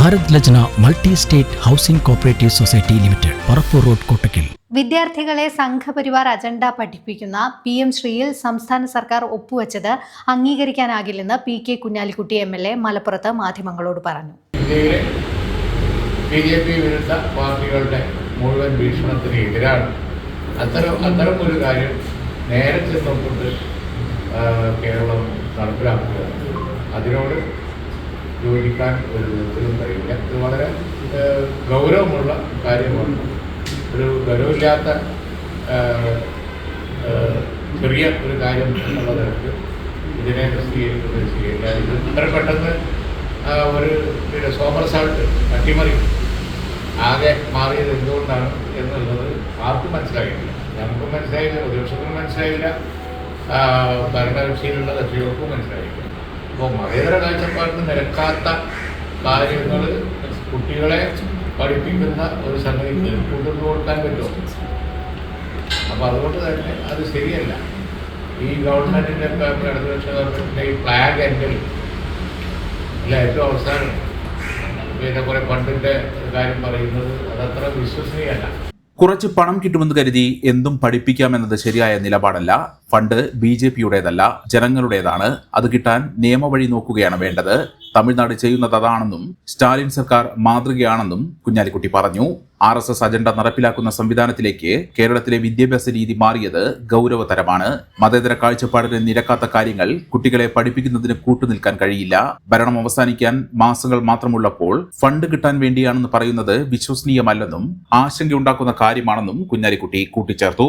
Bharat Lajna multi state housing cooperative society limited Parappur road Kottakkal. വിദ്യാർത്ഥികളെ Sangh Parivar agenda പഠിപ്പിക്കുന്ന P M ശ്രീയിൽ സംസ്ഥാന സർക്കാർ ഒപ്പുവെച്ചത് അംഗീകരിക്കാനാകില്ലെന്ന് P K Kunhalikutty M L A മലപ്പുറത്ത് മാധ്യമങ്ങളോട് പറഞ്ഞു. ഇന്ത്യയിലെ ബി ജെ പി വിരുദ്ധ പാർട്ടികളുടെ മുഴുവൻ ഭീഷണത്തിന് എതിരാണ്. അത്തരം അത്തരം ഒരു കാര്യം നേരത്തെ കേരളം നടപ്പിലാക്കുക അതിനോട് യോജിക്കാൻ ഒരു വിധത്തിലും കഴിയില്ല. ഇത് വളരെ ഗൗരവമുള്ള കാര്യമാണ്. ഒരു ഗൗരവമില്ലാത്ത ചെറിയ ഒരു കാര്യം എന്നുള്ള നിലയ്ക്ക് ഇതിനെ സ്വീകരിക്കുന്നത് സ്വീകരിക്കുക ഇത് ഇത്ര പെട്ടെന്ന് ഒരു പിന്നെ സോമർസാൾട്ട് അട്ടിമറി ആകെ മാറിയത് എന്തുകൊണ്ടാണ് എന്നുള്ളത് ആർക്കും മനസ്സിലായില്ല ഞങ്ങൾക്കും മനസ്സിലായില്ല പ്രതിപക്ഷത്തിനും മനസ്സിലായില്ല ഭരണകക്ഷിയിലുള്ള കക്ഷികൾക്കും മനസ്സിലായില്ല. അപ്പോൾ മതേതര കാഴ്ചപ്പാടിന് നിരക്കാത്ത കാര്യങ്ങൾ കുട്ടികളെ പഠിപ്പിക്കുന്ന ഒരു സംഗതിക്ക് കൊണ്ടുവന്നു കൊടുക്കാൻ പറ്റുമോ? അപ്പോൾ അതുകൊണ്ട് തന്നെ അത് ശരിയല്ല. ഈ ഗവൺമെന്റിന്റെ ഇടതുപക്ഷ ഗവൺമെന്റിന്റെ ഈ ഫ്ലാഗ് എന്റെ അല്ല ഏറ്റവും അവസാനം. പിന്നെ കുറെ പണ്ടിന്റെ കാര്യം പറയുന്നത് അതത്ര വിശ്വസനീയമല്ല. കുറച്ച് പണം കിട്ടുമെന്ന് കരുതി എന്തും പഠിപ്പിക്കാമെന്നത് ശരിയായ നിലപാടല്ല. ഫണ്ട് ബി ജെ പിയുടേതല്ല ജനങ്ങളുടേതാണ്. അത് കിട്ടാൻ നിയമവഴി നോക്കുകയാണ് വേണ്ടത്. തമിഴ്നാട് ചെയ്യുന്നത് അതാണെന്നും സ്റ്റാലിൻ സർക്കാർ മാതൃകയാണെന്നും കുഞ്ഞാലിക്കുട്ടി പറഞ്ഞു. ആർ എസ് എസ് അജണ്ട നടപ്പിലാക്കുന്ന സംവിധാനത്തിലേക്ക് കേരളത്തിലെ വിദ്യാഭ്യാസ രീതി മാറിയത് ഗൗരവതരമാണ്. മതേതര കാഴ്ചപ്പാടിന് നിരക്കാത്ത കാര്യങ്ങൾ കുട്ടികളെ പഠിപ്പിക്കുന്നതിന് കൂട്ടുനിൽക്കാൻ കഴിയില്ല. ഭരണം അവസാനിക്കാൻ മാസങ്ങൾ മാത്രമുള്ളപ്പോൾ ഫണ്ട് കിട്ടാൻ വേണ്ടിയാണെന്ന് പറയുന്നത് വിശ്വസനീയമല്ലെന്നും ആശങ്കയുണ്ടാക്കുന്ന കാര്യമാണെന്നും കുഞ്ഞാലിക്കുട്ടി കൂട്ടിച്ചേർത്തു.